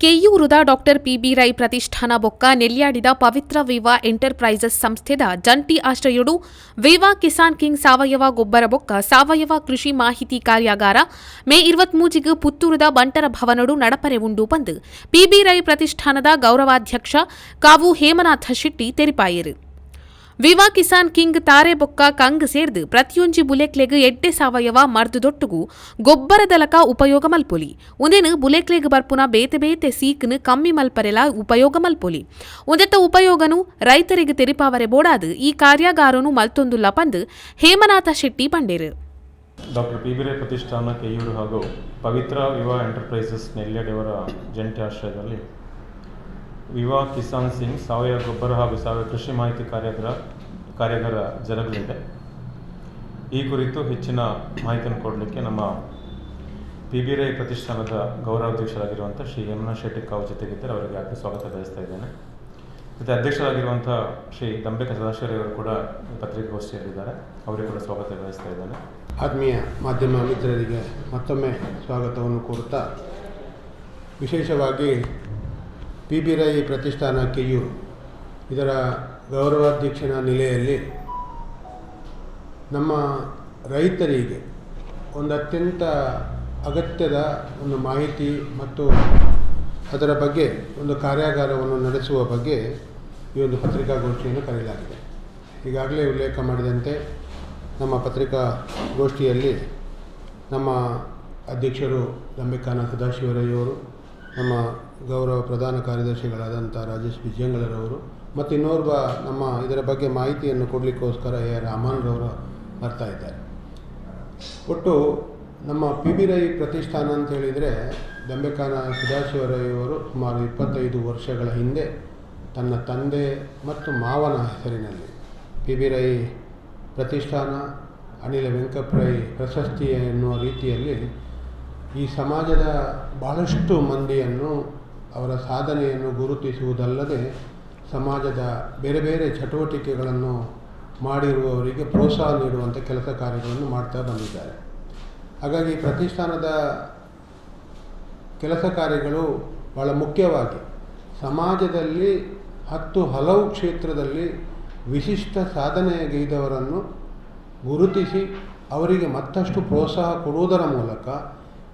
ಕೆಯ್ಯೂರುದ doctor PB Rai ಪ್ರತಿಷ್ಠಾನ ಬೊಕ್ಕ ನೆಲ್ಯಾಡಿದ ಪವಿತ್ರ ವಿವಾ enterprises ಸಂಸ್ಥೆದ ಜಂಟಿ ಆಶ್ರಯುಡು ವಿವಾ ಕಿಸಾನ್ ಕಿಂಗ್ ಸಾವಯವ ಗೊಬ್ಬರ ಬೊಕ್ಕ ಸಾವಯವ ಕೃಷಿ ಮಾಹಿತಿ ಕಾರ್ಯಾಗಾರ ಮೇ ಇರುವತ್ಮೂಜಿಗೆ ಪುತ್ತೂರದ ಬಂಟರ ಭವನಡು ನಡಪರೆ ಉಂಡು ಬಂದು. ಪಿಬಿ ರೈ ಪ್ರತಿಷ್ಠಾನದ ಗೌರವಾಧ್ಯಕ್ಷ ಕಾವು ಹೇಮನಾಥ ಶೆಟ್ಟಿ ತೆರಿಪಾಯರು. ವಿವಾ ಕಿಸಾನ್ ಕಿಂಗ್ ತಾರೆ ಬೊಕ್ಕ ಕಂಗ್ ಸೇರ್ದು ಪ್ರತಿಯೊಂಜಿ ಬುಲೆಕ್ಲೆಗ್ ಎಡ್ಡೆ ಸಾವಯವ ಮರ್ದು ಗೊಬ್ಬರ ಗೊಬ್ಬರದಲಕ ಉಪಯೋಗ ಮಲ್ಪೊಲಿ. ಉಂದೆನು ಬುಲೆಕ್ಲೆಗ್ ಬರ್ಪುನ ಬೇತೆ ಬೇತೆ ಸೀಕ್ನ ಕಮ್ಮಿ ಮಲ್ಪರೆಲ ಉಪಯೋಗ ಮಲ್ಪೊಲಿ. ಉಂದೆತ ಉಪಯೋಗನು ರೈತರಿಗೆ ತೆರಿಪಾವರೆ ಬೋಡಾದು ಈ ಕಾರ್ಯಾಗಾರನು ಮಲ್ತೊಂದುಲ್ಲ ಪಂದು ಹೇಮನಾಥ ಶೆಟ್ಟಿ ಪಂಡೇರು. ಡಾಕ್ಟರ್ ಪಿ ಬಿರೆ ಪ್ರತಿಷ್ಠಾನ ಕೆಯೂರು ಹಾಗೂ ಪವಿತ್ರ ವಿವಾ ಎಂಟರ್ಪ್ರೈಸಸ್ ನೆಲ್ಯಾಡಿಯವರ ಜಂಟಿ ಆಶ್ರಯದಲ್ಲಿ ವಿವಾ ಕಿಸಾನ್ ಸಿಂಗ್, ಸಾವಯವ ಗೊಬ್ಬರ ಹಾಗೂ ಸಾವಯವ ಕೃಷಿ ಮಾಹಿತಿ ಕಾರ್ಯಾಗಾರ ಕಾರ್ಯಾಗಾರ ಜರುಗಲಿದೆ ಈ ಕುರಿತು ಹೆಚ್ಚಿನ ಮಾಹಿತಿಯನ್ನು ಕೊಡಲಿಕ್ಕೆ ನಮ್ಮ ಪಿ ಬಿ ರೈ ಪ್ರತಿಷ್ಠಾನದ ಗೌರವಾಧ್ಯಕ್ಷರಾಗಿರುವಂಥ ಶ್ರೀ ಯಮುನಾ ಶೆಟ್ಟಿ ಕಾವು ಜೊತೆಗಿದ್ದರೆ. ಅವರಿಗೆ ಯಾಕೆ ಸ್ವಾಗತ ಬಯಸ್ತಾ ಇದ್ದೇನೆ. ಮತ್ತು ಅಧ್ಯಕ್ಷರಾಗಿರುವಂಥ ಶ್ರೀ ದಂಬೆಕ ಸದಾಶಿವರವರು ಕೂಡ ಪತ್ರಿಕಾಗೋಷ್ಠಿಯಲ್ಲಿದ್ದಾರೆ. ಅವರಿಗೆ ಕೂಡ ಸ್ವಾಗತ ಬಯಸ್ತಾ ಇದ್ದೇನೆ. ಆತ್ಮೀಯ ಮಾಧ್ಯಮ ಮಿತ್ರರಿಗೆ ಮತ್ತೊಮ್ಮೆ ಸ್ವಾಗತವನ್ನು ಕೋರುತ್ತಾ, ವಿಶೇಷವಾಗಿ ಪಿ ಬಿ ರೈ ಪ್ರತಿಷ್ಠಾನ ಕೆಯೂರು ಇದರ ಗೌರವಾಧ್ಯಕ್ಷನ ನೆಲೆಯಲ್ಲಿ ನಮ್ಮ ರೈತರಿಗೆ ಒಂದು ಅತ್ಯಂತ ಅಗತ್ಯದ ಒಂದು ಮಾಹಿತಿ ಮತ್ತು ಅದರ ಬಗ್ಗೆ ಒಂದು ಕಾರ್ಯಾಗಾರವನ್ನು ನಡೆಸುವ ಬಗ್ಗೆ ಈ ಒಂದು ಪತ್ರಿಕಾಗೋಷ್ಠಿಯನ್ನು ಕರೆಯಲಾಗಿದೆ. ಈಗಾಗಲೇ ಉಲ್ಲೇಖ ಮಾಡಿದಂತೆ ನಮ್ಮ ಪತ್ರಿಕಾಗೋಷ್ಠಿಯಲ್ಲಿ ನಮ್ಮ ಅಧ್ಯಕ್ಷರು ದಂಬಿಕಾನ ಸದಾಶಿವರಯ್ಯವರು ನಮ್ಮ ಗೌರವ ಪ್ರಧಾನ ಕಾರ್ಯದರ್ಶಿಗಳಾದಂಥ ರಾಜೇಶ್ ವಿಜಯಂಗಳರವರು ಮತ್ತು ಇನ್ನೋರ್ವ ನಮ್ಮ ಇದರ ಬಗ್ಗೆ ಮಾಹಿತಿಯನ್ನು ಕೊಡಲಿಕ್ಕೋಸ್ಕರ ಎ ಆರ್ ರಾಮನ್ರವರು ಬರ್ತಾ ಇದ್ದಾರೆ. ಒಟ್ಟು ನಮ್ಮ ಪಿ ಬಿ ರೈ ಪ್ರತಿಷ್ಠಾನ ಅಂತ ಹೇಳಿದರೆ ದಂಬೆಕಾನ ಸದಾಶಿವರಯ್ಯವರು ಸುಮಾರು ಇಪ್ಪತ್ತೈದು ವರ್ಷಗಳ ಹಿಂದೆ ತನ್ನ ತಂದೆ ಮತ್ತು ಮಾವನ ಹೆಸರಿನಲ್ಲಿ ಪಿ ಬಿ ರೈ ಪ್ರತಿಷ್ಠಾನ, ಅನಿಲ ವೆಂಕಪ್ರೈ ಪ್ರಶಸ್ತಿ ಎನ್ನುವ ರೀತಿಯಲ್ಲಿ ಈ ಸಮಾಜದ ಭಾಳಷ್ಟು ಮಂದಿಯನ್ನು ಅವರ ಸಾಧನೆಯನ್ನು ಗುರುತಿಸುವುದಲ್ಲದೆ ಸಮಾಜದ ಬೇರೆ ಬೇರೆ ಚಟುವಟಿಕೆಗಳನ್ನು ಮಾಡಿರುವವರಿಗೆ ಪ್ರೋತ್ಸಾಹ ನೀಡುವಂಥ ಕೆಲಸ ಕಾರ್ಯಗಳನ್ನು ಮಾಡ್ತಾ ಬಂದಿದ್ದಾರೆ. ಹಾಗಾಗಿ ಪ್ರತಿಷ್ಠಾನದ ಕೆಲಸ ಕಾರ್ಯಗಳು ಬಹಳ ಮುಖ್ಯವಾಗಿ ಸಮಾಜದಲ್ಲಿ ಹತ್ತು ಹಲವು ಕ್ಷೇತ್ರದಲ್ಲಿ ವಿಶಿಷ್ಟ ಸಾಧನೆಗೈದವರನ್ನು ಗುರುತಿಸಿ ಅವರಿಗೆ ಮತ್ತಷ್ಟು ಪ್ರೋತ್ಸಾಹ ಕೊಡುವುದರ ಮೂಲಕ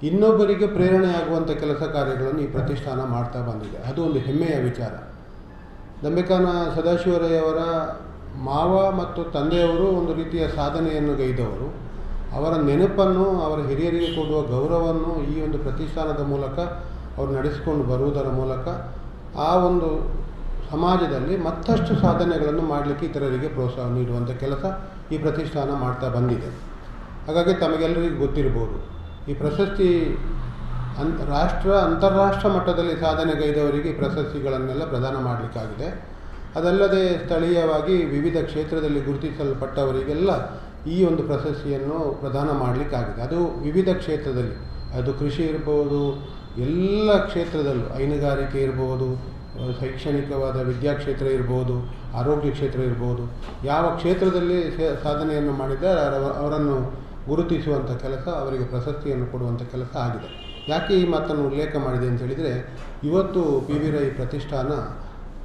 ಇನ್ನೊಬ್ಬರಿಗೆ ಪ್ರೇರಣೆಯಾಗುವಂಥ ಕೆಲಸ ಕಾರ್ಯಗಳನ್ನು ಈ ಪ್ರತಿಷ್ಠಾನ ಮಾಡ್ತಾ ಬಂದಿದೆ. ಅದು ಒಂದು ಹೆಮ್ಮೆಯ ವಿಚಾರ. ನಂಬಿಕಾನ ಸದಾಶಿವರಯ್ಯವರ ಮಾವ ಮತ್ತು ತಂದೆಯವರು ಒಂದು ರೀತಿಯ ಸಾಧನೆಯನ್ನು ಗೈದವರು. ಅವರ ನೆನಪನ್ನು ಅವರ ಹಿರಿಯರಿಗೆ ಕೊಡುವ ಗೌರವವನ್ನು ಈ ಒಂದು ಪ್ರತಿಷ್ಠಾನದ ಮೂಲಕ ಅವರು ನಡೆಸಿಕೊಂಡು ಬರುವುದರ ಮೂಲಕ ಆ ಒಂದು ಸಮಾಜದಲ್ಲಿ ಮತ್ತಷ್ಟು ಸಾಧನೆಗಳನ್ನು ಮಾಡಲಿಕ್ಕೆ ಇತರರಿಗೆ ಪ್ರೋತ್ಸಾಹ ನೀಡುವಂಥ ಕೆಲಸ ಈ ಪ್ರತಿಷ್ಠಾನ ಮಾಡ್ತಾ ಬಂದಿದೆ. ಹಾಗಾಗಿ ತಮಗೆಲ್ಲರಿಗೂ ಗೊತ್ತಿರ್ಬೋದು ಈ ಪ್ರಶಸ್ತಿ ಅಂತ್ ರಾಷ್ಟ್ರ, ಅಂತಾರಾಷ್ಟ್ರ ಮಟ್ಟದಲ್ಲಿ ಸಾಧನೆಗೈದವರಿಗೆ ಪ್ರಶಸ್ತಿಗಳನ್ನೆಲ್ಲ ಪ್ರದಾನ ಮಾಡಲಿಕ್ಕಾಗಿದೆ. ಅದಲ್ಲದೆ ಸ್ಥಳೀಯವಾಗಿ ವಿವಿಧ ಕ್ಷೇತ್ರದಲ್ಲಿ ಗುರುತಿಸಲ್ಪಟ್ಟವರಿಗೆಲ್ಲ ಈ ಒಂದು ಪ್ರಶಸ್ತಿಯನ್ನು ಪ್ರದಾನ ಮಾಡಲಿಕ್ಕಾಗಿದೆ. ಅದು ವಿವಿಧ ಕ್ಷೇತ್ರದಲ್ಲಿ, ಅದು ಕೃಷಿ ಇರ್ಬೋದು, ಎಲ್ಲ ಕ್ಷೇತ್ರದಲ್ಲೂ, ಹೈನುಗಾರಿಕೆ ಇರ್ಬೋದು ಶೈಕ್ಷಣಿಕವಾದ ವಿದ್ಯಾಕ್ಷೇತ್ರ ಇರ್ಬೋದು, ಆರೋಗ್ಯ ಕ್ಷೇತ್ರ ಇರ್ಬೋದು, ಯಾವ ಕ್ಷೇತ್ರದಲ್ಲಿ ಸಾಧನೆಯನ್ನು ಮಾಡಿದ್ದಾರೆ ಅವರನ್ನು ಗುರುತಿಸುವಂಥ ಕೆಲಸ ಅವರಿಗೆ ಪ್ರಶಸ್ತಿಯನ್ನು ಕೊಡುವಂಥ ಕೆಲಸ ಆಗಿದೆ. ಯಾಕೆ ಈ ಮಾತನ್ನು ಉಲ್ಲೇಖ ಮಾಡಿದೆ ಅಂತ ಹೇಳಿದರೆ, ಇವತ್ತು ಪಿ. ವಿ. ರೈ ಪ್ರತಿಷ್ಠಾನ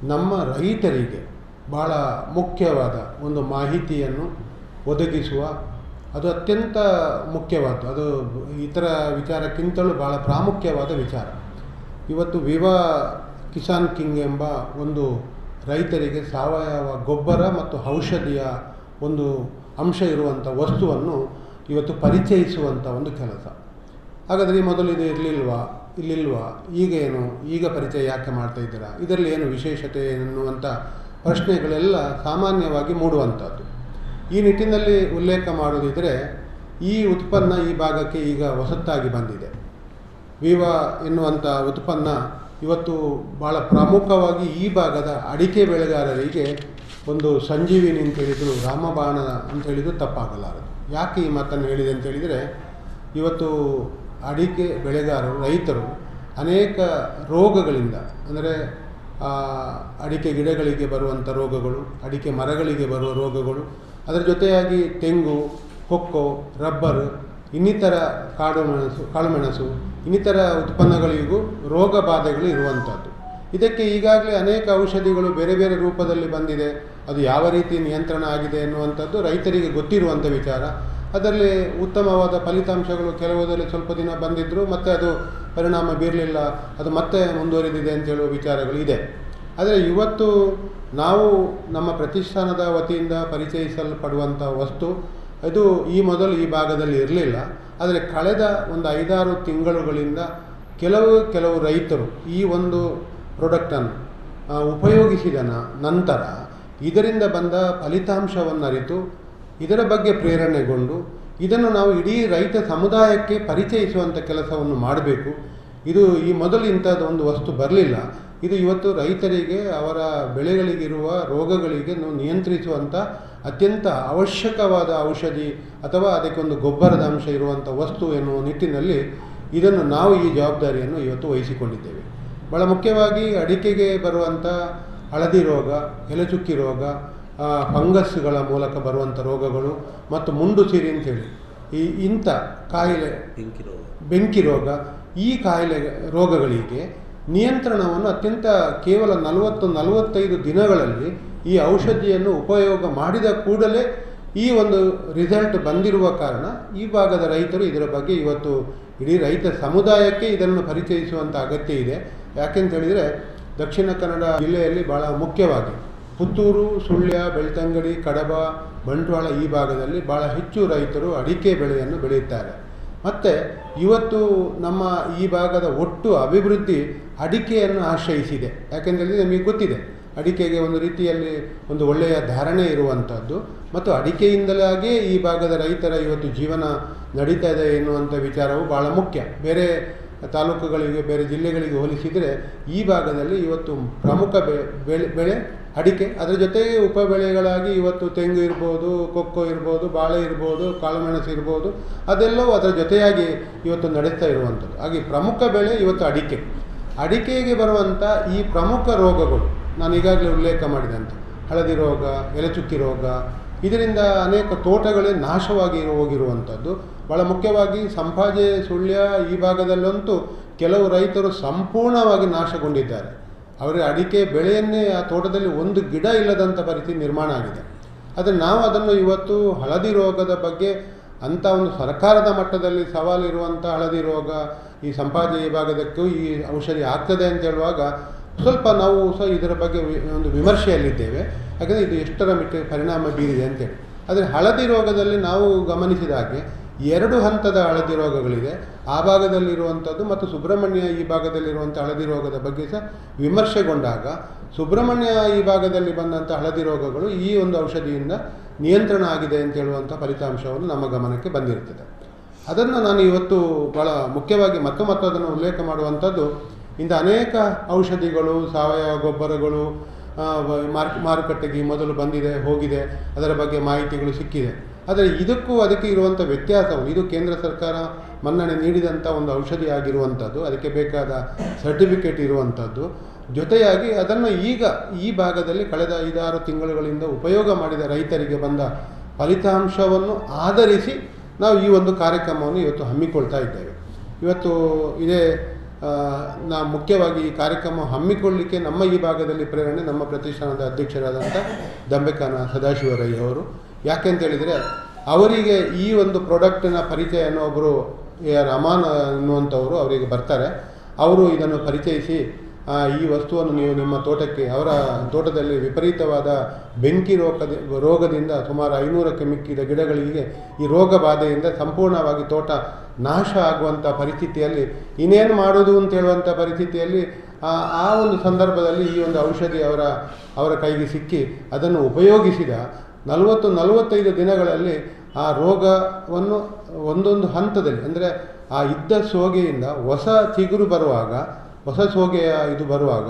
ನಮ್ಮ ರೈತರಿಗೆ ಭಾಳ ಮುಖ್ಯವಾದ ಒಂದು ಮಾಹಿತಿಯನ್ನು ಒದಗಿಸುವ, ಅದು ಅತ್ಯಂತ ಮುಖ್ಯವಾದ್ದು. ಅದು ಇತರ ವಿಚಾರಕ್ಕಿಂತಲೂ ಭಾಳ ಪ್ರಾಮುಖ್ಯವಾದ ವಿಚಾರ. ಇವತ್ತು ವಿವಾ ಕಿಸಾನ್ ಕಿಂಗ್ ಎಂಬ ಒಂದು ರೈತರಿಗೆ ಸಾವಯವ ಗೊಬ್ಬರ ಮತ್ತು ಔಷಧಿಯ ಒಂದು ಅಂಶ ಇರುವಂಥ ವಸ್ತುವನ್ನು ಇವತ್ತು ಪರಿಚಯಿಸುವಂಥ ಒಂದು ಕೆಲಸ. ಹಾಗಾದರೆ ಮೊದಲು ಇದು ಇರಲಿಲ್ವಾ? ಇಲ್ಲಿಲ್ವಾ? ಈಗ ಏನು? ಈಗ ಪರಿಚಯ ಯಾಕೆ ಮಾಡ್ತಾ ಇದ್ದೀರಾ? ಇದರಲ್ಲಿ ಏನು ವಿಶೇಷತೆ ಎನ್ನುವಂಥ ಪ್ರಶ್ನೆಗಳೆಲ್ಲ ಸಾಮಾನ್ಯವಾಗಿ ಮೂಡುವಂಥದ್ದು ಈ ನಿಟ್ಟಿನಲ್ಲಿ ಉಲ್ಲೇಖ ಮಾಡೋದಿದ್ದರೆ ಈ ಉತ್ಪನ್ನ ಈ ಭಾಗಕ್ಕೆ ಈಗ ಹೊಸತಾಗಿ ಬಂದಿದೆ. ವಿವ ಎನ್ನುವಂಥ ಉತ್ಪನ್ನ ಇವತ್ತು ಭಾಳ ಪ್ರಮುಖವಾಗಿ ಈ ಭಾಗದ ಅಡಿಕೆ ಬೆಳೆಗಾರರಿಗೆ ಒಂದು ಸಂಜೀವಿನಿ ಅಂತ ಹೇಳಿದ್ರು, ರಾಮಬಾಣ ಅಂತ ತಪ್ಪಾಗಲಾರದು. ಯಾಕೆ ಈ ಮಾತನ್ನು ಹೇಳಿದೆ ಅಂತ ಹೇಳಿದರೆ, ಇವತ್ತು ಅಡಿಕೆ ಬೆಳೆಗಾರರು, ರೈತರು ಅನೇಕ ರೋಗಗಳಿಂದ, ಅಂದರೆ ಅಡಿಕೆ ಗಿಡಗಳಿಗೆ ಬರುವಂಥ ರೋಗಗಳು, ಅಡಿಕೆ ಮರಗಳಿಗೆ ಬರುವ ರೋಗಗಳು, ಅದರ ಜೊತೆಯಾಗಿ ತೆಂಗು, ಕೊಕ್ಕೋ, ರಬ್ಬರ್, ಇನ್ನಿತರ ಕಾಡು ಮೆಣಸು ಕಾಳುಮೆಣಸು, ಇನ್ನಿತರ ಉತ್ಪನ್ನಗಳಿಗೂ ರೋಗ ಬಾಧೆಗಳು ಇರುವಂಥದ್ದು. ಇದಕ್ಕೆ ಈಗಾಗಲೇ ಅನೇಕ ಔಷಧಿಗಳು ಬೇರೆ ಬೇರೆ ರೂಪದಲ್ಲಿ ಬಂದಿದೆ. ಅದು ಯಾವ ರೀತಿ ನಿಯಂತ್ರಣ ಆಗಿದೆ ಎನ್ನುವಂಥದ್ದು ರೈತರಿಗೆ ಗೊತ್ತಿರುವಂಥ ವಿಚಾರ. ಅದರಲ್ಲಿ ಉತ್ತಮವಾದ ಫಲಿತಾಂಶಗಳು ಕೆಲವುದರಲ್ಲಿ ಸ್ವಲ್ಪ ದಿನ ಬಂದಿದ್ದರೂ ಮತ್ತು ಅದು ಪರಿಣಾಮ ಬೀರಲಿಲ್ಲ, ಅದು ಮತ್ತೆ ಮುಂದುವರಿದಿದೆ ಅಂತ ಹೇಳುವ ವಿಚಾರಗಳು ಇದೆ. ಆದರೆ ಇವತ್ತು ನಾವು ನಮ್ಮ ಪ್ರತಿಷ್ಠಾನದ ವತಿಯಿಂದ ಪರಿಚಯಿಸಲ್ಪಡುವಂಥ ವಸ್ತು, ಅದು ಈ ಮೊದಲು ಈ ಭಾಗದಲ್ಲಿ ಇರಲಿಲ್ಲ. ಆದರೆ ಕಳೆದ ಒಂದು ಐದಾರು ತಿಂಗಳುಗಳಿಂದ ಕೆಲವು ಕೆಲವು ರೈತರು ಈ ಒಂದು ಪ್ರಾಡಕ್ಟನ್ನು ಉಪಯೋಗಿಸಿದ ನಂತರ ಇದರಿಂದ ಬಂದ ಫಲಿತಾಂಶವನ್ನು ಅರಿತು ಇದರ ಬಗ್ಗೆ ಪ್ರೇರಣೆಗೊಂಡು, ಇದನ್ನು ನಾವು ಇಡೀ ರೈತ ಸಮುದಾಯಕ್ಕೆ ಪರಿಚಯಿಸುವಂಥ ಕೆಲಸವನ್ನು ಮಾಡಬೇಕು. ಇದು ಈ ಮೊದಲು ಇಂಥದ್ದು ಒಂದು ವಸ್ತು ಬರಲಿಲ್ಲ. ಇದು ಇವತ್ತು ರೈತರಿಗೆ, ಅವರ ಬೆಳೆಗಳಿಗಿರುವ ರೋಗಗಳಿಗೆ ನಿಯಂತ್ರಿಸುವಂಥ ಅತ್ಯಂತ ಅವಶ್ಯಕವಾದ ಔಷಧಿ ಅಥವಾ ಅದಕ್ಕೊಂದು ಗೊಬ್ಬರದ ಅಂಶ ಇರುವಂಥ ವಸ್ತು ಎನ್ನುವ ನಿಟ್ಟಿನಲ್ಲಿ ಇದನ್ನು ನಾವು ಈ ಜವಾಬ್ದಾರಿಯನ್ನು ಇವತ್ತು ವಹಿಸಿಕೊಂಡಿದ್ದೇವೆ. ಬಹಳ ಮುಖ್ಯವಾಗಿ ಅಡಿಕೆಗೆ ಬರುವಂಥ ಹಳದಿ ರೋಗ ಎಲೆಚುಕ್ಕಿ ರೋಗ ಫಂಗಸ್ಗಳ ಮೂಲಕ ಬರುವಂಥ ರೋಗಗಳು ಮತ್ತು ಮುಂಡು ಸಿರಿ ಅಂತೇಳಿ ಈ ಇಂಥ ಕಾಯಿಲೆ ಬೆಂಕಿ ರೋಗ. ಬೆಂಕಿ ರೋಗ ಈ ಕಾಯಿಲೆ ರೋಗಗಳಿಗೆ ನಿಯಂತ್ರಣವನ್ನು ಅತ್ಯಂತ ಕೇವಲ ನಲವತ್ತು ನಲವತ್ತೈದು ದಿನಗಳಲ್ಲಿ ಈ ಔಷಧಿಯನ್ನು ಉಪಯೋಗ ಮಾಡಿದ ಕೂಡಲೇ ಈ ಒಂದು ರಿಸಲ್ಟ್ ಬಂದಿರುವ ಕಾರಣ ಈ ಭಾಗದ ರೈತರು ಇದರ ಬಗ್ಗೆ ಇವತ್ತು ಇಡೀ ರೈತ ಸಮುದಾಯಕ್ಕೆ ಇದನ್ನು ಪರಿಚಯಿಸುವಂಥ ಅಗತ್ಯ ಇದೆ. ಯಾಕೆಂತ ಹೇಳಿದರೆ ದಕ್ಷಿಣ ಕನ್ನಡ ಜಿಲ್ಲೆಯಲ್ಲಿ ಭಾಳ ಮುಖ್ಯವಾಗಿ. ಪುತ್ತೂರು, ಸುಳ್ಯ, ಬೆಳ್ತಂಗಡಿ, ಕಡಬ, ಬಂಟ್ವಾಳ ಈ ಭಾಗದಲ್ಲಿ ಭಾಳ ಹೆಚ್ಚು ರೈತರು ಅಡಿಕೆ ಬೆಳೆಯನ್ನು ಬೆಳೆಯುತ್ತಾರೆ. ಮತ್ತು ಇವತ್ತು ನಮ್ಮ ಈ ಭಾಗದ ಒಟ್ಟು ಅಭಿವೃದ್ಧಿ ಅಡಿಕೆಯನ್ನು ಆಶ್ರಯಿಸಿದೆ. ಯಾಕೆಂದರೆ ನಮಗೆ ಗೊತ್ತಿದೆ. ಅಡಿಕೆಗೆ ಒಂದು ರೀತಿಯಲ್ಲಿ ಒಂದು ಒಳ್ಳೆಯ ಧಾರಣೆ ಇರುವಂಥದ್ದು ಮತ್ತು ಅಡಿಕೆಯಿಂದಲಾಗಿಯೇ ಈ ಭಾಗದ ರೈತರ ಇವತ್ತು ಜೀವನ ನಡೀತಾ ಇದೆ ಎನ್ನುವಂಥ ವಿಚಾರವು ಭಾಳ ಮುಖ್ಯ. ಬೇರೆ ತಾಲೂಕುಗಳಿಗೆ, ಬೇರೆ ಜಿಲ್ಲೆಗಳಿಗೆ ಹೋಲಿಸಿದರೆ ಈ ಭಾಗದಲ್ಲಿ ಇವತ್ತು ಪ್ರಮುಖ ಬೆಳೆ ಬೆಳೆ ಅಡಿಕೆ. ಅದರ ಜೊತೆಗೆ ಉಪ ಬೆಳೆಗಳಾಗಿ ಇವತ್ತು ತೆಂಗು ಇರ್ಬೋದು, ಕೊಕ್ಕೋ ಇರ್ಬೋದು, ಬಾಳೆ ಇರ್ಬೋದು, ಕಾಳುಮೆಣಸು ಇರ್ಬೋದು, ಅದೆಲ್ಲವೂ ಅದರ ಜೊತೆಯಾಗಿ ಇವತ್ತು ನಡೆಸ್ತಾ ಇರುವಂಥದ್ದು. ಹಾಗೆ ಪ್ರಮುಖ ಬೆಳೆ ಇವತ್ತು ಅಡಿಕೆ. ಅಡಿಕೆಗೆ ಬರುವಂಥ ಈ ಪ್ರಮುಖ ರೋಗಗಳು, ನಾನು ಈಗಾಗಲೇ ಉಲ್ಲೇಖ ಮಾಡಿದಂತೆ, ಹಳದಿ ರೋಗ, ಎಲೆಚುಕ್ಕಿ ರೋಗ, ಇದರಿಂದ ಅನೇಕ ತೋಟಗಳೇ ನಾಶವಾಗಿ ಹೋಗಿರುವಂಥದ್ದು. ಭಾಳ ಮುಖ್ಯವಾಗಿ ಸಂಪಾಜೆ, ಸುಳ್ಯ ಈ ಭಾಗದಲ್ಲಂತೂ ಕೆಲವು ರೈತರು ಸಂಪೂರ್ಣವಾಗಿ ನಾಶಗೊಂಡಿದ್ದಾರೆ. ಅವರ ಅಡಿಕೆ ಬೆಳೆಯನ್ನೇ ಆ ತೋಟದಲ್ಲಿ ಒಂದು ಗಿಡ ಇಲ್ಲದಂಥ ಪರಿಸ್ಥಿತಿ ನಿರ್ಮಾಣ ಆಗಿದೆ. ಆದರೆ ನಾವು ಅದನ್ನು ಇವತ್ತು ಹಳದಿ ರೋಗದ ಬಗ್ಗೆ ಅಂಥ ಒಂದು ಸರ್ಕಾರದ ಮಟ್ಟದಲ್ಲಿ ಸವಾಲಿರುವಂಥ ಹಳದಿ ರೋಗ, ಈ ಸಂಪಾಜೆ ಭಾಗದಕ್ಕೂ ಈ ಔಷಧಿ ಆಗ್ತದೆ ಅಂತ ಹೇಳುವಾಗ ಸ್ವಲ್ಪ ನಾವು ಸಹ ಇದರ ಬಗ್ಗೆ ಒಂದು ವಿಮರ್ಶೆಯಲ್ಲಿದ್ದೇವೆ. ಯಾಕಂದರೆ ಇದು ಎಷ್ಟರ ಮಟ್ಟಿಗೆ ಪರಿಣಾಮ ಬೀರಿದೆ ಅಂತೇಳಿ ಆದರೆ ಹಳದಿ ರೋಗದಲ್ಲಿ ನಾವು ಗಮನಿಸಿದ ಹಾಗೆ ಎರಡು ಹಂತದ ಹಳದಿ ರೋಗಗಳಿದೆ. ಆ ಭಾಗದಲ್ಲಿರುವಂಥದ್ದು ಮತ್ತು ಸುಬ್ರಹ್ಮಣ್ಯ ಈ ಭಾಗದಲ್ಲಿರುವಂಥ ಹಳದಿ ರೋಗದ ಬಗ್ಗೆ ಸಹ ವಿಮರ್ಶೆಗೊಂಡಾಗ ಸುಬ್ರಹ್ಮಣ್ಯ ಈ ಭಾಗದಲ್ಲಿ ಬಂದಂಥ ಹಳದಿ ರೋಗಗಳು ಈ ಒಂದು ಔಷಧಿಯಿಂದ ನಿಯಂತ್ರಣ ಆಗಿದೆ ಅಂತ ಹೇಳುವಂಥ ಫಲಿತಾಂಶವನ್ನು ನಮ್ಮ ಗಮನಕ್ಕೆ ಬಂದಿರ್ತದೆ ಅದನ್ನು ನಾನು ಇವತ್ತು ಭಾಳ ಮುಖ್ಯವಾಗಿ ಮತ್ತು ಮತ್ತು ಅದನ್ನು ಉಲ್ಲೇಖ ಮಾಡುವಂಥದ್ದು ಇಂಥ ಅನೇಕ ಔಷಧಿಗಳು, ಸಾವಯವ ಗೊಬ್ಬರಗಳು ಮಾರ್ಕ್ ಮಾರುಕಟ್ಟೆಗೆ ಮೊದಲು ಬಂದಿದೆ, ಹೋಗಿದೆ. ಅದರ ಬಗ್ಗೆ ಮಾಹಿತಿಗಳು ಸಿಕ್ಕಿದೆ. ಆದರೆ ಇದಕ್ಕೂ ಅದಕ್ಕೆ ಇರುವಂಥ ವ್ಯತ್ಯಾಸವು, ಇದು ಕೇಂದ್ರ ಸರ್ಕಾರ ಮನ್ನಣೆ ನೀಡಿದಂಥ ಒಂದು ಔಷಧಿ ಆಗಿರುವಂಥದ್ದು ಅದಕ್ಕೆ ಬೇಕಾದ ಸರ್ಟಿಫಿಕೇಟ್ ಇರುವಂಥದ್ದು. ಜೊತೆಯಾಗಿ ಅದನ್ನು ಈಗ ಈ ಭಾಗದಲ್ಲಿ ಕಳೆದ ಐದಾರು ತಿಂಗಳುಗಳಿಂದ ಉಪಯೋಗ ಮಾಡಿದ ರೈತರಿಗೆ ಬಂದ ಫಲಿತಾಂಶವನ್ನು ಆಧರಿಸಿ ನಾವು ಈ ಒಂದು ಕಾರ್ಯಕ್ರಮವನ್ನು ಇವತ್ತು ಹಮ್ಮಿಕೊಳ್ತಾ ಇದ್ದೇವೆ. ಇವತ್ತು ಇದೇ ನಾ ಮುಖ್ಯವಾಗಿ ಈ ಕಾರ್ಯಕ್ರಮ ಹಮ್ಮಿಕೊಳ್ಳಲಿಕ್ಕೆ ನಮ್ಮ ಈ ಭಾಗದಲ್ಲಿ ಪ್ರೇರಣೆ ನಮ್ಮ ಪ್ರತಿಷ್ಠಾನದ ಅಧ್ಯಕ್ಷರಾದಂಥ ದಂಬೆಕಾನ ಸದಾಶಿವರಯ್ಯ ಅವರು ಯಾಕೆಂತ ಹೇಳಿದರೆ, ಅವರಿಗೆ ಈ ಒಂದು ಪ್ರಾಡಕ್ಟಿನ ಪರಿಚಯವನ್ನು ಒಬ್ಬರು ಎ ಆರ್ ಅಮಾನ್ ಅನ್ನುವಂಥವರು ಅವರಿಗೆ ಬರ್ತಾರೆ. ಅವರು ಇದನ್ನು ಪರಿಚಯಿಸಿ ಈ ವಸ್ತುವನ್ನು ನೀವು ನಿಮ್ಮ ತೋಟಕ್ಕೆ, ಅವರ ತೋಟದಲ್ಲಿ ವಿಪರೀತವಾದ ಬೆಂಕಿ ರೋಗದ ರೋಗದಿಂದ ಸುಮಾರು ಐನೂರಕ್ಕೆ ಮಿಕ್ಕಿದ ಗಿಡಗಳಿಗೆ ಈ ರೋಗ ಬಾಧೆಯಿಂದ ಸಂಪೂರ್ಣವಾಗಿ ತೋಟ ನಾಶ ಆಗುವಂಥ ಪರಿಸ್ಥಿತಿಯಲ್ಲಿ, ಇನ್ನೇನು ಮಾಡೋದು ಅಂತ ಹೇಳುವಂಥ ಪರಿಸ್ಥಿತಿಯಲ್ಲಿ ಆ ಒಂದು ಸಂದರ್ಭದಲ್ಲಿ ಈ ಒಂದು ಔಷಧಿ ಅವರ ಅವರ ಕೈಗೆ ಸಿಕ್ಕಿ ಅದನ್ನು ಉಪಯೋಗಿಸಿದ ನಲವತ್ತು, ನಲವತ್ತೈದು ದಿನಗಳಲ್ಲಿ ಆ ರೋಗವನ್ನು ಒಂದೊಂದು ಹಂತದಲ್ಲಿ, ಅಂದರೆ ಆ ಇದ್ದ ಸೋಗೆಯಿಂದ ಹೊಸ ಚಿಗುರು ಬರುವಾಗ, ಹೊಸ ಸೋಗೆಯ ಇದು ಬರುವಾಗ,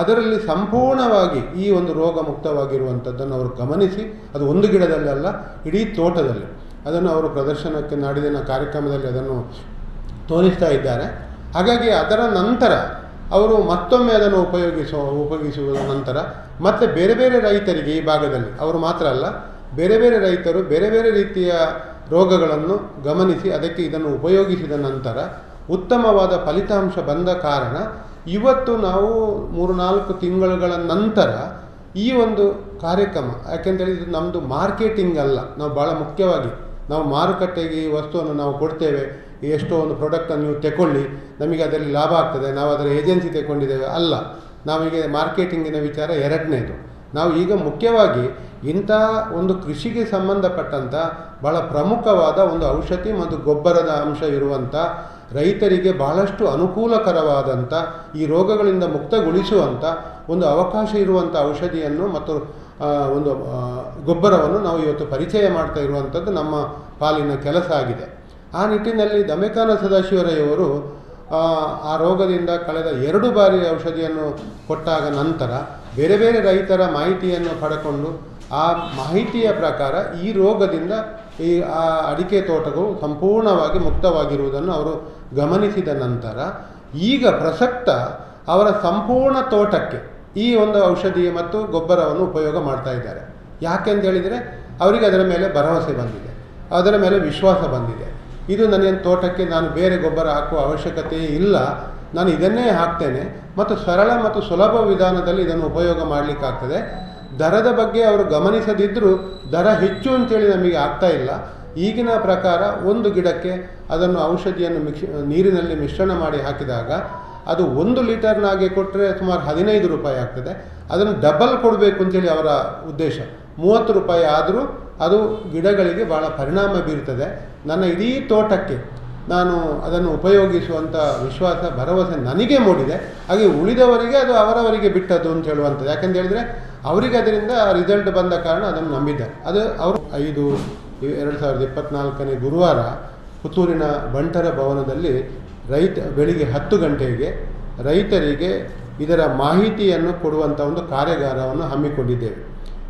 ಅದರಲ್ಲಿ ಸಂಪೂರ್ಣವಾಗಿ ಈ ಒಂದು ರೋಗ ಮುಕ್ತವಾಗಿರುವಂಥದ್ದನ್ನು ಅವರು ಗಮನಿಸಿ, ಅದು ಒಂದು ಗಿಡದಲ್ಲಿ ಅಲ್ಲ, ಇಡೀ ತೋಟದಲ್ಲಿ. ಅದನ್ನು ಅವರು ಪ್ರದರ್ಶನಕ್ಕೆ ನಾಡಿದಿನ ಕಾರ್ಯಕ್ರಮದಲ್ಲಿ ಅದನ್ನು ತೋರಿಸ್ತಾ ಇದ್ದಾರೆ. ಹಾಗಾಗಿ ಅದರ ನಂತರ ಅವರು ಮತ್ತೊಮ್ಮೆ ಅದನ್ನು ಉಪಯೋಗಿಸುವ ಉಪಯೋಗಿಸುವ ನಂತರ ಮತ್ತೆ ಬೇರೆ ಬೇರೆ ರೈತರಿಗೆ ಈ ಭಾಗದಲ್ಲಿ. ಅವರು ಮಾತ್ರ ಅಲ್ಲ, ಬೇರೆ ಬೇರೆ ರೈತರು ಬೇರೆ ಬೇರೆ ರೀತಿಯ ರೋಗಗಳನ್ನು ಗಮನಿಸಿ ಅದಕ್ಕೆ ಇದನ್ನು ಉಪಯೋಗಿಸಿದ ನಂತರ ಉತ್ತಮವಾದ ಫಲಿತಾಂಶ ಬಂದ ಕಾರಣ ಇವತ್ತು ನಾವು ಮೂರು ನಾಲ್ಕು ತಿಂಗಳುಗಳ ನಂತರ ಈ ಒಂದು ಕಾರ್ಯಕ್ರಮ, ಯಾಕೆಂತೇಳಿ ಇದು ನಮ್ಮದು ಮಾರ್ಕೆಟಿಂಗ್ ಅಲ್ಲ, ನಾವು ಭಾಳ ಮುಖ್ಯವಾಗಿ ನಾವು ಮಾರುಕಟ್ಟೆಗೆ ಈ ವಸ್ತುವನ್ನು ನಾವು ಕೊಡ್ತೇವೆ ಎಷ್ಟೋ ಒಂದು ಪ್ರಾಡಕ್ಟನ್ನು ನೀವು ತಗೊಳ್ಳಿ ನಮಗೆ ಅದರಲ್ಲಿ ಲಾಭ ಆಗ್ತದೆ. ನಾವು ಅದರ ಏಜೆನ್ಸಿ ತಗೊಂಡಿದ್ದೇವೆ ಅಲ್ಲ ನಾವೀಗ ಮಾರ್ಕೆಟಿಂಗಿನ ವಿಚಾರ ಎರಡನೇದು. ನಾವು ಈಗ ಮುಖ್ಯವಾಗಿ ಇಂಥ ಒಂದು ಕೃಷಿಗೆ ಸಂಬಂಧಪಟ್ಟಂಥ ಭಾಳ ಪ್ರಮುಖವಾದ ಒಂದು ಔಷಧಿ ಮತ್ತು ಗೊಬ್ಬರದ ಅಂಶ ಇರುವಂಥ, ರೈತರಿಗೆ ಬಹಳಷ್ಟು ಅನುಕೂಲಕರವಾದಂಥ, ಈ ರೋಗಗಳಿಂದ ಮುಕ್ತಗೊಳಿಸುವಂಥ ಒಂದು ಅವಕಾಶ ಇರುವಂಥ ಔಷಧಿಯನ್ನು ಮತ್ತು ಒಂದು ಗೊಬ್ಬರವನ್ನು ನಾವು ಇವತ್ತು ಪರಿಚಯ ಮಾಡ್ತಾ ಇರುವಂಥದ್ದು ನಮ್ಮ ಪಾಲಿನ ಕೆಲಸ ಆಗಿದೆ. ಆ ನಿಟ್ಟಿನಲ್ಲಿ ದಮೆಕಾನ ಸದಾಶಿವರಯ್ಯವರು ಆ, ರೋಗದಿಂದ ಕಳೆದ ಎರಡು ಬಾರಿ ಔಷಧಿಯನ್ನು ಕೊಟ್ಟಾಗ ನಂತರ ಬೇರೆ ಬೇರೆ ರೈತರ ಮಾಹಿತಿಯನ್ನು ಪಡ್ಕೊಂಡು ಆ ಮಾಹಿತಿಯ ಪ್ರಕಾರ ಈ ರೋಗದಿಂದ ಈ ಆ ಅಡಿಕೆ ತೋಟಗಳು ಸಂಪೂರ್ಣವಾಗಿ ಮುಕ್ತವಾಗಿರುವುದನ್ನು ಅವರು ಗಮನಿಸಿದ ನಂತರ ಈಗ ಪ್ರಸಕ್ತ ಅವರ ಸಂಪೂರ್ಣ ತೋಟಕ್ಕೆ ಈ ಒಂದು ಔಷಧಿ ಮತ್ತು ಗೊಬ್ಬರವನ್ನು ಉಪಯೋಗ ಮಾಡ್ತಾ ಇದ್ದಾರೆ. ಯಾಕೆಂತ ಹೇಳಿದರೆ ಅವರಿಗೆ ಅದರ ಮೇಲೆ ಭರವಸೆ ಬಂದಿದೆ. ಅದರ ಮೇಲೆ ವಿಶ್ವಾಸ ಬಂದಿದೆ. ಇದು ನನ್ನ ತೋಟಕ್ಕೆ ನಾನು ಬೇರೆ ಗೊಬ್ಬರ ಹಾಕುವ ಅವಶ್ಯಕತೆ ಇಲ್ಲ. ನಾನು ಇದನ್ನೇ ಹಾಕ್ತೇನೆ ಮತ್ತು ಸರಳ ಮತ್ತು ಸುಲಭ ವಿಧಾನದಲ್ಲಿ ಇದನ್ನು ಉಪಯೋಗ ಮಾಡಲಿಕ್ಕಾಗ್ತದೆ. ದರದ ಬಗ್ಗೆ ಅವರು ಗಮನಿಸದಿದ್ದರೂ ದರ ಹೆಚ್ಚು ಅಂತೇಳಿ ನಮಗೆ ಆಗ್ತಾ ಇಲ್ಲ. ಈಗಿನ ಪ್ರಕಾರ ಒಂದು ಗಿಡಕ್ಕೆ ಅದನ್ನು ಔಷಧಿಯನ್ನು ಮಿಕ್ಸ್ ನೀರಿನಲ್ಲಿ ಮಿಶ್ರಣ ಮಾಡಿ ಹಾಕಿದಾಗ ಅದು ಒಂದು ಲೀಟರ್ನಾಗೆ ಕೊಟ್ಟರೆ ಸುಮಾರು ಹದಿನೈದು ರೂಪಾಯಿ ಆಗ್ತದೆ. ಅದನ್ನು ಡಬಲ್ ಕೊಡಬೇಕು ಅಂತೇಳಿ ಅವರ ಉದ್ದೇಶ. ಮೂವತ್ತು ರೂಪಾಯಿ ಆದರೂ ಅದು ಗಿಡಗಳಿಗೆ ಭಾಳ ಪರಿಣಾಮ ಬೀರುತ್ತದೆ. ನನ್ನ ಇಡೀ ತೋಟಕ್ಕೆ ನಾನು ಅದನ್ನು ಉಪಯೋಗಿಸುವಂಥ ವಿಶ್ವಾಸ, ಭರವಸೆ ನನಗೆ ಮೂಡಿದೆ. ಹಾಗೆ ಉಳಿದವರಿಗೆ ಅದು ಅವರವರಿಗೆ ಬಿಟ್ಟದ್ದು ಅಂತ ಹೇಳುವಂಥದ್ದು. ಯಾಕಂತ ಹೇಳಿದರೆ ಅವರಿಗೆ ಅದರಿಂದ ರಿಸಲ್ಟ್ ಬಂದ ಕಾರಣ ಅದನ್ನು ನಂಬಿದ್ದಾರೆ ಅದು ಅವರು ಐದು, ಎರಡು ಸಾವಿರದ ಇಪ್ಪತ್ತ್ನಾಲ್ಕನೇ ಗುರುವಾರ ಪುತ್ತೂರಿನ ಬಂಟರ ಭವನದಲ್ಲಿ ರೈತ, ಬೆಳಿಗ್ಗೆ ಹತ್ತು ಗಂಟೆಗೆ ರೈತರಿಗೆ ಇದರ ಮಾಹಿತಿಯನ್ನು ಕೊಡುವಂಥ ಒಂದು ಕಾರ್ಯಾಗಾರವನ್ನು ಹಮ್ಮಿಕೊಂಡಿದ್ದೇವೆ.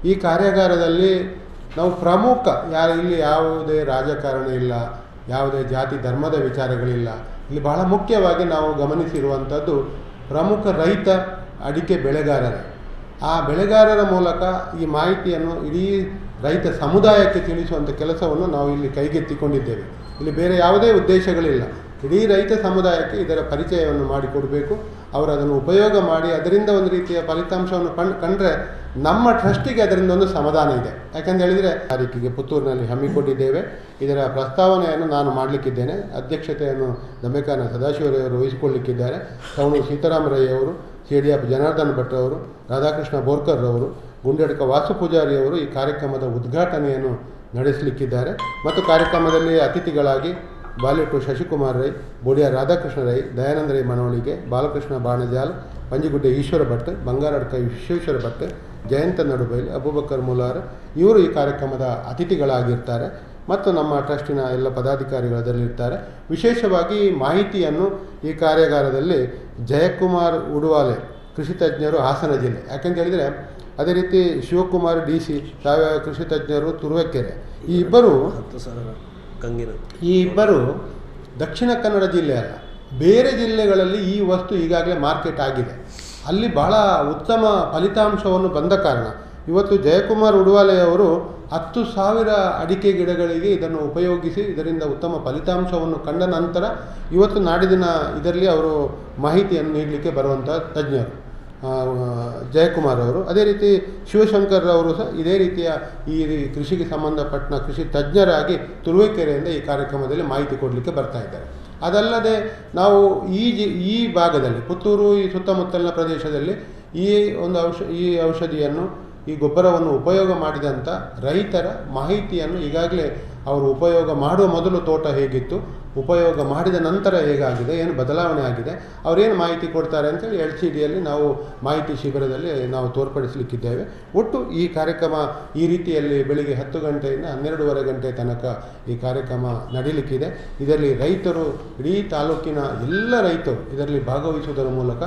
ಈ ಕಾರ್ಯಾಗಾರದಲ್ಲಿ ನಾವು ಪ್ರಮುಖ, ಯಾರು ಇಲ್ಲಿ ಯಾವುದೇ ರಾಜಕಾರಣ ಇಲ್ಲ, ಯಾವುದೇ ಜಾತಿ ಧರ್ಮದ ವಿಚಾರಗಳಿಲ್ಲ. ಇಲ್ಲಿ ಬಹಳ ಮುಖ್ಯವಾಗಿ ನಾವು ಗಮನಿಸಿರುವಂಥದ್ದು ಪ್ರಮುಖ ರೈತ ಅಡಿಕೆ ಬೆಳೆಗಾರರೇ. ಆ ಬೆಳೆಗಾರರ ಮೂಲಕ ಈ ಮಾಹಿತಿಯನ್ನು ಇಡೀ ರೈತ ಸಮುದಾಯಕ್ಕೆ ತಿಳಿಸುವಂಥ ಕೆಲಸವನ್ನು ನಾವು ಇಲ್ಲಿ ಕೈಗೆತ್ತಿಕೊಂಡಿದ್ದೇವೆ. ಇಲ್ಲಿ ಬೇರೆ ಯಾವುದೇ ಉದ್ದೇಶಗಳಿಲ್ಲ. ಇಡೀ ರೈತ ಸಮುದಾಯಕ್ಕೆ ಇದರ ಪರಿಚಯವನ್ನು ಮಾಡಿಕೊಡಬೇಕು. ಅವರು ಅದನ್ನು ಉಪಯೋಗ ಮಾಡಿ ಅದರಿಂದ ಒಂದು ರೀತಿಯ ಫಲಿತಾಂಶವನ್ನು ಕಂಡು ಕಂಡ್ರೆ ನಮ್ಮ ಟ್ರಸ್ಟಿಗೆ ಅದರಿಂದ ಒಂದು ಸಮಾಧಾನ ಇದೆ. ಯಾಕಂತ ಹೇಳಿದರೆ ತಾರೀಕಿಗೆ ಪುತ್ತೂರಿನಲ್ಲಿ ಹಮ್ಮಿಕೊಂಡಿದ್ದೇವೆ ಇದರ ಪ್ರಸ್ತಾವನೆಯನ್ನು ನಾನು ಮಾಡಲಿಕ್ಕಿದ್ದೇನೆ. ಅಧ್ಯಕ್ಷತೆಯನ್ನು ದಮೇಕಾನ ಸದಾಶಿವರವರು ವಹಿಸಿಕೊಳ್ಳಿಕ್ಕಿದ್ದಾರೆ. ಸೌಣು ಸೀತಾರಾಮರಯ್ಯವರು C D F Janardhan Bhat ಅವರು ರಾಧಾಕೃಷ್ಣ ಬೋರ್ಕರ್ ಅವರು ಗುಂಡಡ್ಕ ವಾಸು ಪೂಜಾರಿ ಅವರು ಈ ಕಾರ್ಯಕ್ರಮದ ಉದ್ಘಾಟನೆಯನ್ನು ನಡೆಸಲಿಕ್ಕಿದ್ದಾರೆ. ಮತ್ತು ಕಾರ್ಯಕ್ರಮದಲ್ಲಿ ಅತಿಥಿಗಳಾಗಿ ಬಾಲೆಟ್ಟು ಶಶಿಕುಮಾರ್ ರೈ, ಬೋಡಿಯ ರಾಧಾಕೃಷ್ಣ ರೈ, ದಯಾನಂದ ರೈ ಮನವಳಿಗೆ ಬಾಲಕೃಷ್ಣ ಬಾಣಜಾಲ್, ಪಂಜಿಗುಡ್ಡೆ ಈಶ್ವರ ಭಟ್, ಬಂಗಾರಡ್ಕ ವಿಶ್ವೇಶ್ವರ ಭಟ್ ಜಯಂತ ನಡುಬೈಲಿ, ಅಬೂಬಕರ್ ಮುಲಾರ್ ಇವರು ಈ ಕಾರ್ಯಕ್ರಮದ ಅತಿಥಿಗಳಾಗಿರ್ತಾರೆ. ಮತ್ತು ನಮ್ಮ ಟ್ರಸ್ಟಿನ ಎಲ್ಲ ಪದಾಧಿಕಾರಿಗಳು ಅದರಲ್ಲಿರ್ತಾರೆ. ವಿಶೇಷವಾಗಿ ಮಾಹಿತಿಯನ್ನು ಈ ಕಾರ್ಯಾಗಾರದಲ್ಲಿ ಜಯಕುಮಾರ್ ಉಡುವಾಲೆ, ಕೃಷಿ ತಜ್ಞರು ಹಾಸನ ಜಿಲ್ಲೆ. ಯಾಕಂತ ಹೇಳಿದರೆ, ಅದೇ ರೀತಿ ಶಿವಕುಮಾರ್ ಡಿ ಸಿ, ಸಾವಯವ ಕೃಷಿ ತಜ್ಞರು ತುರುವೇಕೆರೆ. ಈ ಇಬ್ಬರು ಈ ಇಬ್ಬರು ದಕ್ಷಿಣ ಕನ್ನಡ ಜಿಲ್ಲೆ ಅಲ್ಲ, ಬೇರೆ ಜಿಲ್ಲೆಗಳಲ್ಲಿ ಈ ವಸ್ತು ಈಗಾಗಲೇ ಮಾರ್ಕೆಟ್ ಆಗಿದೆ. ಅಲ್ಲಿ ಬಹಳ ಉತ್ತಮ ಫಲಿತಾಂಶವನ್ನು ಬಂದ ಕಾರಣ. ಇವತ್ತು ಜಯಕುಮಾರ್ ಉಡುವಾಲೆಯವರು ಹತ್ತು ಸಾವಿರ ಅಡಿಕೆ ಗಿಡಗಳಿಗೆ ಇದನ್ನು ಉಪಯೋಗಿಸಿ ಇದರಿಂದ ಉತ್ತಮ ಫಲಿತಾಂಶವನ್ನು ಕಂಡ ನಂತರ ಇವತ್ತು ನಾಡಿದಿನ ಇದರಲ್ಲಿ ಅವರು ಮಾಹಿತಿಯನ್ನು ನೀಡಲಿಕ್ಕೆ ಬರುವಂಥ ತಜ್ಞರು ಜಯಕುಮಾರ್ ಅವರು. ಅದೇ ರೀತಿ ಶಿವಶಂಕರ್ ಅವರು ಸಹ ಇದೇ ರೀತಿಯ ಈ ಕೃಷಿಗೆ ಸಂಬಂಧಪಟ್ಟ ಕೃಷಿ ತಜ್ಞರಾಗಿ ತುರುವೇಕೆರೆಯಿಂದ ಈ ಕಾರ್ಯಕ್ರಮದಲ್ಲಿ ಮಾಹಿತಿ ಕೊಡಲಿಕ್ಕೆ ಬರ್ತಾ ಇದ್ದಾರೆ. ಅದಲ್ಲದೆ ನಾವು ಈ ಜಿ, ಈ ಭಾಗದಲ್ಲಿ, ಪುತ್ತೂರು ಈ ಸುತ್ತಮುತ್ತಲಿನ ಪ್ರದೇಶದಲ್ಲಿ ಈ ಒಂದು ಔಷ, ಈ ಔಷಧಿಯನ್ನು ಈ ಗೊಬ್ಬರವನ್ನು ಉಪಯೋಗ ಮಾಡಿದಂಥ ರೈತರ ಮಾಹಿತಿಯನ್ನು ಈಗಾಗಲೇ ಅವರು ಉಪಯೋಗ ಮಾಡುವ ಮೊದಲು ತೋಟ ಹೇಗಿತ್ತು, ಉಪಯೋಗ ಮಾಡಿದ ನಂತರ ಹೇಗಾಗಿದೆ, ಏನು ಬದಲಾವಣೆ ಆಗಿದೆ ಅವರೇನು ಮಾಹಿತಿ ಕೊಡ್ತಾರೆ ಅಂತೇಳಿ ಎಲ್ ಸಿ ಡಿಯಲ್ಲಿ ನಾವು ಮಾಹಿತಿ ಶಿಬಿರದಲ್ಲಿ ನಾವು ತೋರ್ಪಡಿಸಲಿಕ್ಕಿದ್ದೇವೆ. ಒಟ್ಟು ಈ ಕಾರ್ಯಕ್ರಮ ಈ ರೀತಿಯಲ್ಲಿ ಬೆಳಿಗ್ಗೆ ಹತ್ತು ಗಂಟೆಯಿಂದ ಹನ್ನೆರಡೂವರೆ ಗಂಟೆ ತನಕ ಈ ಕಾರ್ಯಕ್ರಮ ನಡೀಲಿಕ್ಕಿದೆ. ಇದರಲ್ಲಿ ರೈತರು ಇಡೀ ತಾಲೂಕಿನ ಎಲ್ಲ ರೈತರು ಇದರಲ್ಲಿ ಭಾಗವಹಿಸುವುದರ ಮೂಲಕ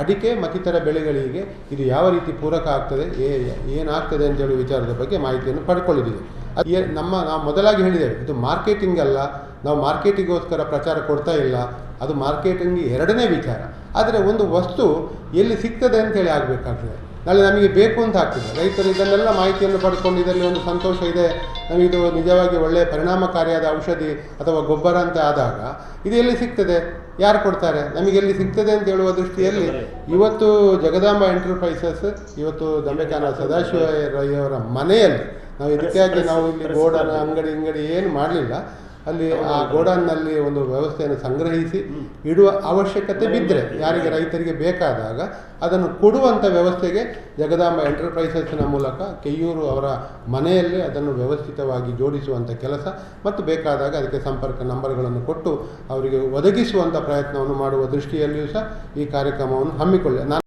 ಅಡಿಕೆ ಮತ್ತಿತರ ಬೆಳೆಗಳಿಗೆ ಇದು ಯಾವ ರೀತಿ ಪೂರಕ ಆಗ್ತದೆ ಏನಾಗ್ತದೆ ಅಂತೇಳಿ ವಿಚಾರದ ಬಗ್ಗೆ ಮಾಹಿತಿಯನ್ನು ಪಡ್ಕೊಳ್ಳಿದ್ದೀವಿ. ಅದು ನಮ್ಮ, ನಾವು ಮೊದಲಾಗಿ ಹೇಳಿದ್ದೇವೆ, ಇದು ಮಾರ್ಕೆಟಿಂಗ್ ಅಲ್ಲ, ನಾವು ಮಾರ್ಕೆಟಿಗೋಸ್ಕರ ಪ್ರಚಾರ ಕೊಡ್ತಾ ಇಲ್ಲ, ಅದು ಮಾರ್ಕೆಟಿಂಗ್ ಎರಡನೇ ವಿಚಾರ. ಆದರೆ ಒಂದು ವಸ್ತು ಎಲ್ಲಿ ಸಿಗ್ತದೆ ಅಂತೇಳಿ ಆಗಬೇಕಾಗ್ತದೆ. ನಾಳೆ ನಮಗೆ ಬೇಕು ಅಂತ ಆಗ್ತದೆ. ರೈತರು ಇದನ್ನೆಲ್ಲ ಮಾಹಿತಿಯನ್ನು ಪಡ್ಕೊಂಡು ಇದರಲ್ಲಿ ಒಂದು ಸಂತೋಷ ಇದೆ ನಮಗಿದು ನಿಜವಾಗಿ ಒಳ್ಳೆಯ ಪರಿಣಾಮಕಾರಿಯಾದ ಔಷಧಿ ಅಥವಾ ಗೊಬ್ಬರ ಅಂತ ಆದಾಗ, ಇದು ಎಲ್ಲಿ ಸಿಗ್ತದೆ? ಯಾರು ಕೊಡ್ತಾರೆ? ನಮಗೆಲ್ಲಿ ಸಿಗ್ತದೆ ಅಂತ ಹೇಳುವ ದೃಷ್ಟಿಯಲ್ಲಿ ಇವತ್ತು ಜಗದಾಂಬ ಎಂಟರ್ಪ್ರೈಸಸ್ ಇವತ್ತು ದಂಬೆಕಾನ ಸದಾಶಿವ ರೈ ಅವರ ಮನೆಯಲ್ಲಿ ನಾವು ಇದಕ್ಕಾಗಿ ನಾವು ಇಲ್ಲಿ ಗೋಡನ ಅಂಗಡಿ ಅಂಗಡಿ ಏನು ಮಾಡಲಿಲ್ಲ. ಅಲ್ಲಿ ಆ ಗೋಡನ್ನಲ್ಲಿ ಒಂದು ವ್ಯವಸ್ಥೆಯನ್ನು ಸಂಗ್ರಹಿಸಿ ಇಡುವ ಅವಶ್ಯಕತೆ ಬಿದ್ದರೆ, ಯಾರಿಗೆ ರೈತರಿಗೆ ಬೇಕಾದಾಗ ಅದನ್ನು ಕೊಡುವಂಥ ವ್ಯವಸ್ಥೆಗೆ ಜಗದಾಂಬ ಎಂಟರ್ಪ್ರೈಸಸ್ನ ಮೂಲಕ ಕೆಯ್ಯೂರು ಅವರ ಮನೆಯಲ್ಲಿ ಅದನ್ನು ವ್ಯವಸ್ಥಿತವಾಗಿ ಜೋಡಿಸುವಂಥ ಕೆಲಸ ಮತ್ತು ಬೇಕಾದಾಗ ಅದಕ್ಕೆ ಸಂಪರ್ಕ ನಂಬರ್ಗಳನ್ನು ಕೊಟ್ಟು ಅವರಿಗೆ ಒದಗಿಸುವಂಥ ಪ್ರಯತ್ನವನ್ನು ಮಾಡುವ ದೃಷ್ಟಿಯಲ್ಲಿಯೂ ಸಹ ಈ ಕಾರ್ಯಕ್ರಮವನ್ನು ಹಮ್ಮಿಕೊಳ್ಳಿ.